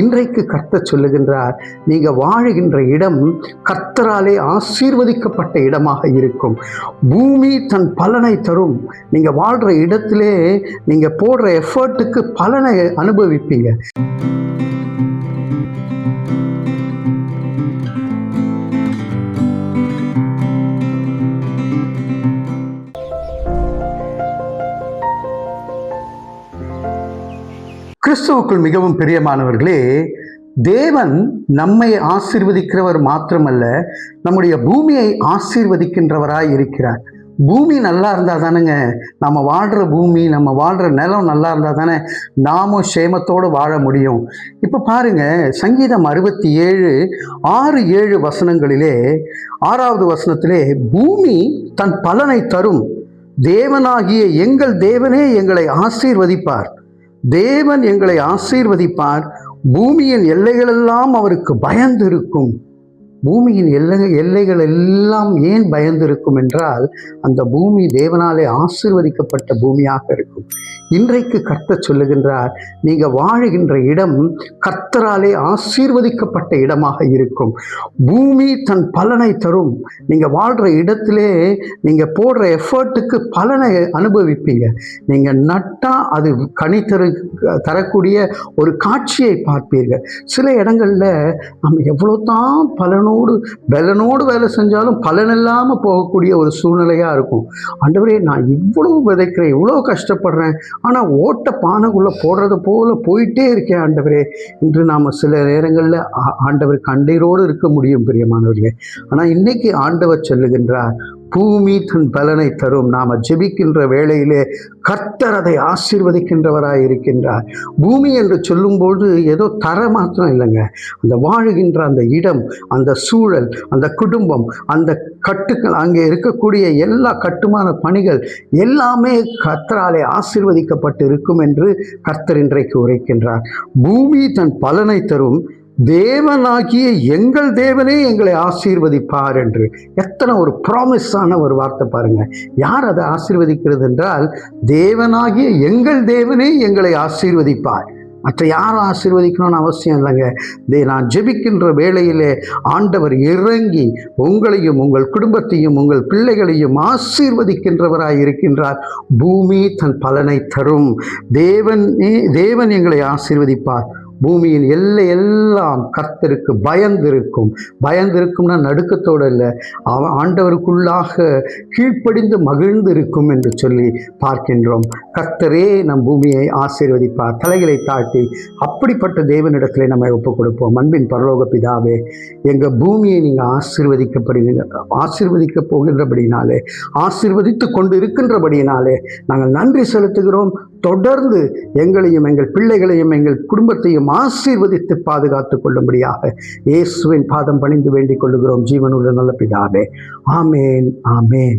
இன்றைக்கு கர்த்தர் சொல்லுகின்றார் நீங்க வாழுகின்ற இடம் கர்த்தராலே ஆசீர்வதிக்கப்பட்ட இடமாக இருக்கும். பூமி தன் பலனை தரும். நீங்க வாழ்ற இடத்திலே நீங்க போடுற எஃபர்ட்டுக்கு பலனை அனுபவிப்பீங்க. கிறிஸ்துவுக்குள் மிகவும் பிரியமானவர்களே தேவன் நம்மை ஆசீர்வதிக்கிறவர் மாத்திரமல்ல நம்முடைய பூமியை ஆசீர்வதிக்கின்றவராய் இருக்கிறார். பூமி நல்லா இருந்தால் தானேங்க நம்ம வாழ்கிற பூமி நம்ம வாழ்கிற நிலம் நல்லா இருந்தால் தானே நாமும் சேமத்தோடு வாழ முடியும். இப்போ பாருங்க சங்கீதம் அறுபத்தி ஏழு ஆறு ஏழு வசனங்களிலே ஆறாவது வசனத்திலே பூமி தன் பலனை தரும். தேவனாகிய எங்கள் தேவனே எங்களை ஆசீர்வதிப்பார். தேவன் எங்களை ஆசீர்வதிப்பார். பூமியின் எல்லைகளெல்லாம் அவருக்கு பயந்து இருக்கும் பூமியின் எல்லை எல்லைகள் எல்லாம் ஏன் பயந்து இருக்கும் என்றால் அந்த பூமி தேவனாலே ஆசிர்வதிக்கப்பட்ட பூமியாக இருக்கும். இன்றைக்கு கர்த்த சொல்லுகின்றார் நீங்க வாழுகின்ற இடம் கர்த்தராலே ஆசீர்வதிக்கப்பட்ட இடமாக இருக்கும். பூமி தன் பலனை தரும். நீங்க வாழ்ற இடத்திலே நீங்க போடுற எஃபர்ட்டுக்கு பலனை அனுபவிப்பீங்க. நீங்க நட்டா அது கனி தரு தரக்கூடிய ஒரு காட்சியை பார்ப்பீர்கள். சில இடங்கள்ல நம்ம எவ்வளோ தான் பலனோடு பலனோடு வேலை செஞ்சாலும் பலன் இல்லாமல் போகக்கூடிய ஒரு சூழ்நிலையாக இருக்கும். ஆண்டவரே நான் இவ்வளோ விதைக்கிறேன் இவ்வளோ கஷ்டப்படுறேன் ஆனால் ஓட்ட பானைக்குள்ளே போடுறது போல போயிட்டே இருக்கேன் ஆண்டவரே. இன்று நாம் சில நேரங்களில் ஆண்டவர் கண்ணீரோடு இருக்க முடியும் பிரியமானவர்களே. ஆனால் இன்னைக்கு ஆண்டவர் சொல்லுகின்றார் பூமி தன் பலனை தரும். நாம் ஜெபிக்கின்ற வேளையிலே கர்த்தர் அதை ஆசீர்வதிக்கின்றவராய் இருக்கின்றார் பூமி என்று சொல்லும்போது ஏதோ தர மாத்திரம் இல்லைங்க. அந்த வாழுகின்ற அந்த இடம் அந்த சூழல் அந்த குடும்பம் அந்த கட்டுக்கள் அங்கே இருக்கக்கூடிய எல்லா கட்டுமான பணிகள் எல்லாமே கர்த்தராலே ஆசீர்வதிக்கப்பட்டு இருக்கும் என்று கர்த்தர் இன்றைக்கு உரைக்கின்றார். பூமி தன் பலனை தரும். தேவனாகிய எங்கள் தேவனே எங்களை ஆசீர்வதிப்பார் என்று. எத்தனை ஒரு ப்ராமிஸான ஒரு வார்த்தை பாருங்க. யார் அதை ஆசீர்வதிக்கிறது என்றால் தேவனாகிய எங்கள் தேவனே எங்களை ஆசீர்வதிப்பார். மற்ற யாரும் ஆசீர்வதிக்கணும்னு அவசியம் இல்லைங்க. தே நான் ஜெபிக்கின்ற வேளையிலே ஆண்டவர் இறங்கி உங்களையும் உங்கள் குடும்பத்தையும் உங்கள் பிள்ளைகளையும் ஆசீர்வதிக்கின்றவராய் இருக்கின்றார். பூமி தன் பலனை தரும். தேவன் தேவன் எங்களை ஆசீர்வதிப்பார். பூமியின் எல்லை எல்லாம் கர்த்தருக்கு பயந்திருக்கும். பயந்திருக்கும்னா நடுக்கத்தோடு இல்லை அவன் ஆண்டவருக்குள்ளாக கீழ்ப்படிந்து மகிழ்ந்து இருக்கும் என்று சொல்லி பார்க்கின்றோம். கர்த்தரே நம் பூமியை ஆசீர்வதிப்பார் தலைகளை தாழ்த்தி அப்படிப்பட்ட தேவனிடத்திலே நம்ம ஒப்புக் கொடுப்போம் அன்பின் பரலோக பிதாவே எங்கள் பூமியை நீங்கள் ஆசீர்வதிக்கப்படுகிற ஆசீர்வதிக்க போகின்றபடினாலே ஆசீர்வதித்து கொண்டு இருக்கின்றபடியினாலே நாங்கள் நன்றி செலுத்துகிறோம். தொடர்ந்து எங்களையும் எங்கள் பிள்ளைகளையும் எங்கள் குடும்பத்தையும் ஆசீர்வதித்து பாதுகாத்து கொள்ளும்படியாக இயேசுவின் பாதம் பணிந்து வேண்டிக் கொள்ளுகிறோம். ஜீவனுள்ள நல்ல பிதாவே. ஆமேன் ஆமேன்.